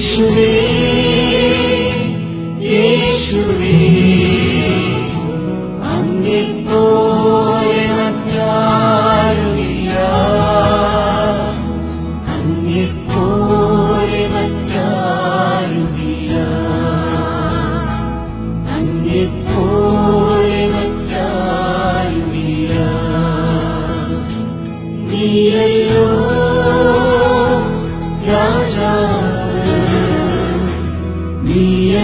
യേശുവേ യേശുവേ.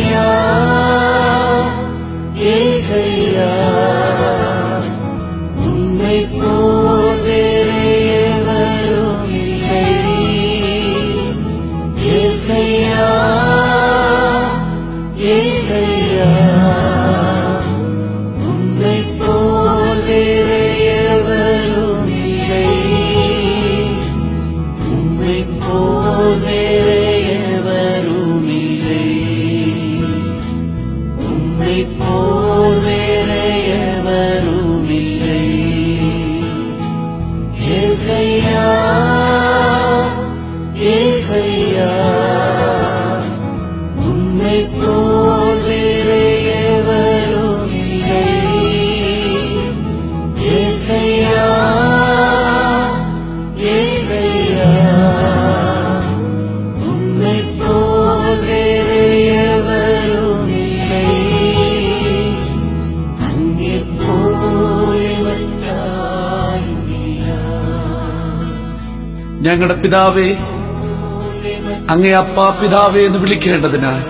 mío. Oh. ഞങ്ങളുടെ പിതാവേ അങ്ങേ അപ്പാ പിതാവേ എന്ന് വിളിക്കേണ്ടതിനാൽ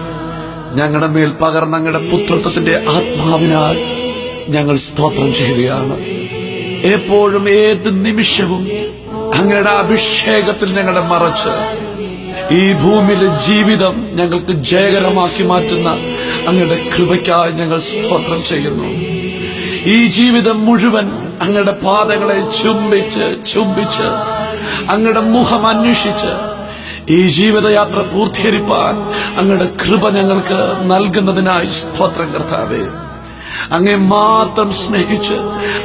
ഞങ്ങളുടെ മേൽ പകർന്ന അങ്ങയുടെ പുത്രത്വത്തിന്റെ ആത്മാവിനാൽ ഞങ്ങൾ സ്തോത്രം ചെയ്യുകയാണ്. എപ്പോഴും ഏത് നിമിഷവും അങ്ങയുടെ അഭിഷേകത്തിൽ ഞങ്ങളെ മറച്ച് ഈ ഭൂമിയിലെ ജീവിതം ഞങ്ങൾക്ക് ജയകരമാക്കി മാറ്റുന്ന അങ്ങയുടെ കൃപയ്ക്കായി ഞങ്ങൾ സ്തോത്രം ചെയ്യുന്നു. ഈ ജീവിതം മുഴുവൻ അങ്ങയുടെ പാദങ്ങളെ ചുംബിച്ച് ചുംബിച്ച് അങ്ങയുടെ മുഖം അന്വേഷിച്ച് ഈ ജീവിതയാത്ര പൂർത്തീകരിപ്പാൻ അങ്ങയുടെ കൃപ ഞങ്ങൾക്ക് നൽകുന്നതിനായി സ്തോത്രം കർത്താവേ. അങ്ങേ മാത്രം സ്നേഹിച്ച്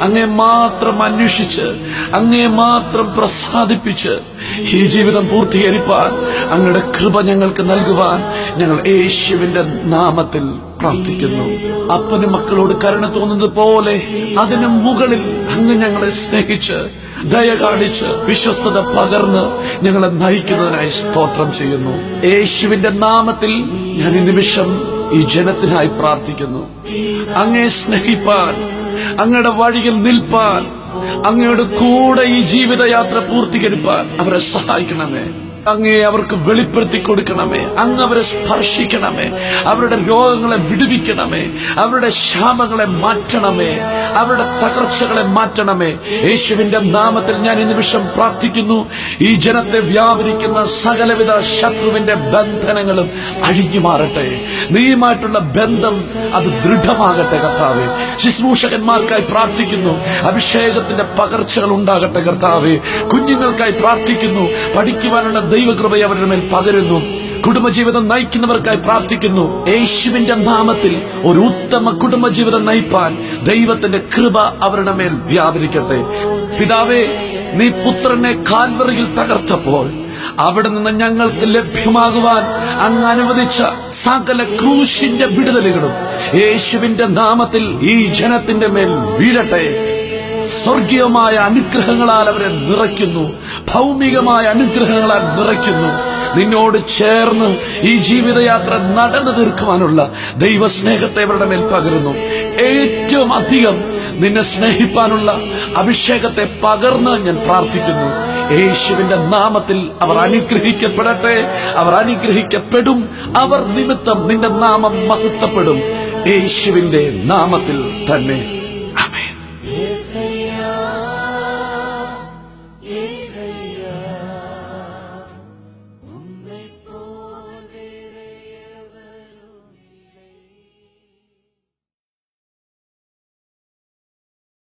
അങ്ങേ മാത്രം അന്വേഷിച്ച് അങ്ങേ മാത്രം പ്രസാദിപ്പിച്ച് ഈ ജീവിതം പൂർത്തീകരിപ്പാൻ അങ്ങയുടെ കൃപ ഞങ്ങൾക്ക് നൽകുവാൻ ഞങ്ങൾ യേശുവിന്റെ നാമത്തിൽ പ്രാർത്ഥിക്കുന്നു. അപ്പനും മക്കളോട് കരുണ തോന്നുന്നത് പോലെ അതിനു മുകളിൽ അങ്ങ് ഞങ്ങളെ സ്നേഹിച്ച് ദയ കാണിച്ച് വിശ്വസ്തത പകർന്ന് ഞങ്ങളെ നയിക്കുന്നതിനായി സ്തോത്രം ചെയ്യുന്നു. യേശുവിന്റെ നാമത്തിൽ ഞാൻ ഈ നിമിഷം ഈ ജനത്തിനായി പ്രാർത്ഥിക്കുന്നു. അങ്ങേ സ്നേഹിപ്പാൻ അങ്ങയുടെ വഴിയിൽ നിൽപ്പാൻ അങ്ങയുടെ കൂടെ ഈ ജീവിതയാത്ര പൂർത്തീകരിപ്പാൻ അവരെ സഹായിക്കണമേ. അങ്ങേ അവർക്ക് വെളിപ്പെടുത്തി കൊടുക്കണമേ. അങ്ങ് അവരെ സ്പർശിക്കണമേ. അവരുടെ രോഗങ്ങളെ വിടുവിക്കണമേ. അവരുടെ ക്ഷാമങ്ങളെ മാറ്റണമേ. അവരുടെ തകർച്ചകളെ മാറ്റണമേ. യേശുവിന്റെ നാമത്തിൽ ഞാൻ ഈ നിമിഷം പ്രാർത്ഥിക്കുന്നു. ഈ ജനത്തെ വ്യാപരിക്കുന്ന സകലവിധ ശത്രുവിന്റെ ബന്ധനങ്ങളും അഴിഞ്ഞു മാറട്ടെ. നീയുമായിട്ടുള്ള ബന്ധം അത് ദൃഢമാകട്ടെ കർത്താവെ. ശുശ്രൂഷകന്മാർക്കായി പ്രാർത്ഥിക്കുന്നു. അഭിഷേകത്തിന്റെ പകർച്ചകൾ ഉണ്ടാകട്ടെ കർത്താവെ. കുഞ്ഞുങ്ങൾക്കായി പ്രാർത്ഥിക്കുന്നു. പഠിക്കുവാനുള്ള ദൈവകൃപ അവരുടെ മേൽ പകരുന്നു. കുടുംബജീവിതം നയിക്കുന്നവർക്കായി പ്രാർത്ഥിക്കുന്നു. യേശുവിന്റെ നാമത്തിൽ ഒരു ഉത്തമ കുടുംബജീവിതം നയിപ്പാൻ ദൈവത്തിന്റെ കൃപ അവരുടെ മേൽ വ്യാപരിക്കട്ടെ. പിതാവേ നീ പുത്രനെ കാൽവറിയിൽ തകർത്തപ്പോൾ അവിടെ നിന്ന് ഞങ്ങൾക്ക് ലഭ്യമാകുവാൻ അങ്ങ് അനുവദിച്ച സകല ക്രൂശിന്റെ വിടുതലുകളും യേശുവിന്റെ നാമത്തിൽ ഈ ജനത്തിന്റെ മേൽ വീഴട്ടെ. സ്വർഗീയമായ അനുഗ്രഹങ്ങളാൽ അവരെ നിറയ്ക്കുന്നു. ഭൗമികമായ അനുഗ്രഹങ്ങളാൽ നിറയ്ക്കുന്നു. നിന്നോട് ചേർന്ന് ഈ ജീവിതയാത്ര നടന്നു തീർക്കുവാനുള്ള ദൈവസ്നേഹത്തെ അവരുടെ മേൽ പകരുന്നു. ഏറ്റവും അധികം നിന്നെ സ്നേഹിപ്പാനുള്ള അഭിഷേകത്തെ പകർന്ന് ഞാൻ പ്രാർത്ഥിക്കുന്നു. യേശുവിന്റെ നാമത്തിൽ അവർ അനുഗ്രഹിക്കപ്പെടട്ടെ. അവർ അനുഗ്രഹിക്കപ്പെടും. അവർ നിമിത്തം നിന്റെ നാമം മഹത്വപ്പെടും. യേശുവിന്റെ നാമത്തിൽ തന്നെ.